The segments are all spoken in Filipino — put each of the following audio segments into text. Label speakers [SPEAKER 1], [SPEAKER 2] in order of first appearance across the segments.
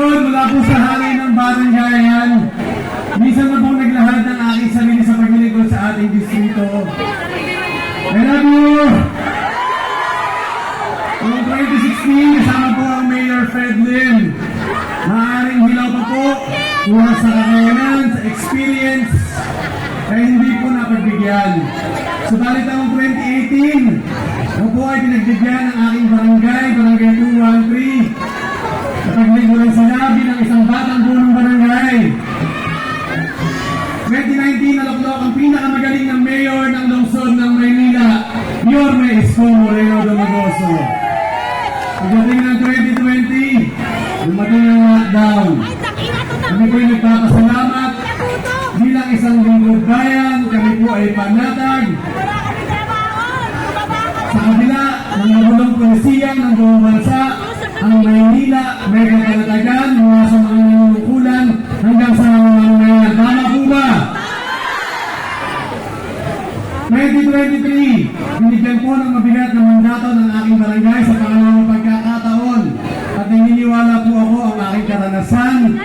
[SPEAKER 1] lingkod mula po sa halay ng baranggayan. Minsan na pong naglahad ng aking sarili sa paglilingkod sa ating distrito. I love you! Noong 2016, kasama po ang Mayor Fred Lim. Maaaring hilaw pa po, kuha sa kakayanan, sa experience, kaya hindi po napagbigyan. Subalit ang 2018, ako po ay pinagbigyan ng aking barangay, barangay 213, Isko Moreno Domagoso. Pagdating ng 2020, dumating ang lockdown. Kami po ay nagpapasalamat bilang isang lingkod bayan, kami po ay panatag. Sa kabila ng nagulong polisiyan ng buong bansa, ang Maynila may katalatagan mula sa mga nanunungkulan hanggang sa mga mamamayan. Tama po ba? 2023, po ng mabigat na mandato ng aking barangay sa pangalawang pagkakataon at naniniwala po ako ang aking karanasan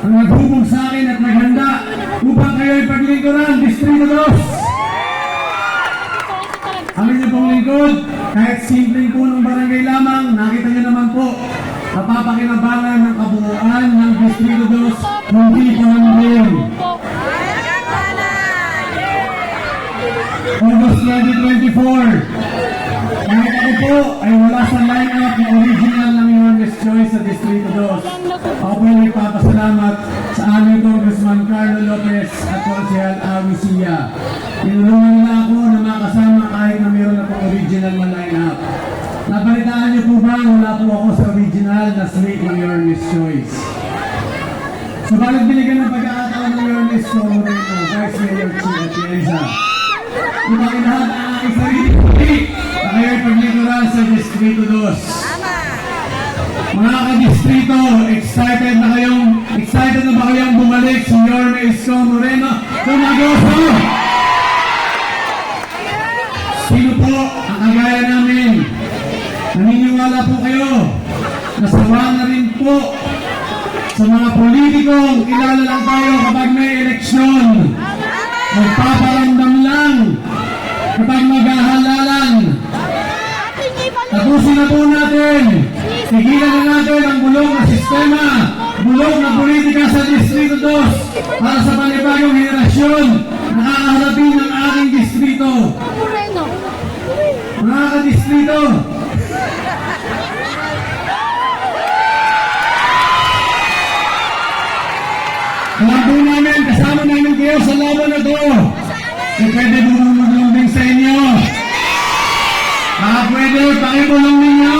[SPEAKER 1] ang naghubog sa akin at naghanda upang kayo ay paglingkuran, Distrito 2. Ang inyo pong lingkod, kahit simpleng punong barangay lamang, nakita niyo naman po, napapakinabangan ng kabuuan ng Distrito 2, hindi po ng rin. 2024, kahit ako po ay wala sa line-up na original ng Youngest Choice sa Distrito 2. Ako po ay nagpapasalamat sa aming Congressman Carlo Lopez at Konsehal Awi Sia. Nila ako na makasama kahit na mayroon akong original na line-up. Nabalitaan niyo po ba wala po ako sa original na slate ng Youngest Choice? Subalit binigyan ng pagkakataon ng Youngest Moreno, Vice Mayor Chi Atienza. Upang sa Distrito 2. Mga ka-distrito, excited na kayong, excited na ba kayong bumalik sa Yorme Isko Moreno? Tumagoso! Sino po ang kagaya namin? Naniniwala po kayo na sawa na rin po sa mga politikong kilala lang tayo kapag may eleksyon. Magpaparamdam lang kapag maghahalalan. Tapusin na po natin. Tigilan na natin ang bulong na sistema, bulong na politika sa Distrito 2 para sa panibagong henerasyon na kakaharapin ng ating distrito. Mga ka-distrito, po namin, kasama namin kayo sa laban na to. Kung pwede po maglumbing sa inyo. Ah, puede, pagué con.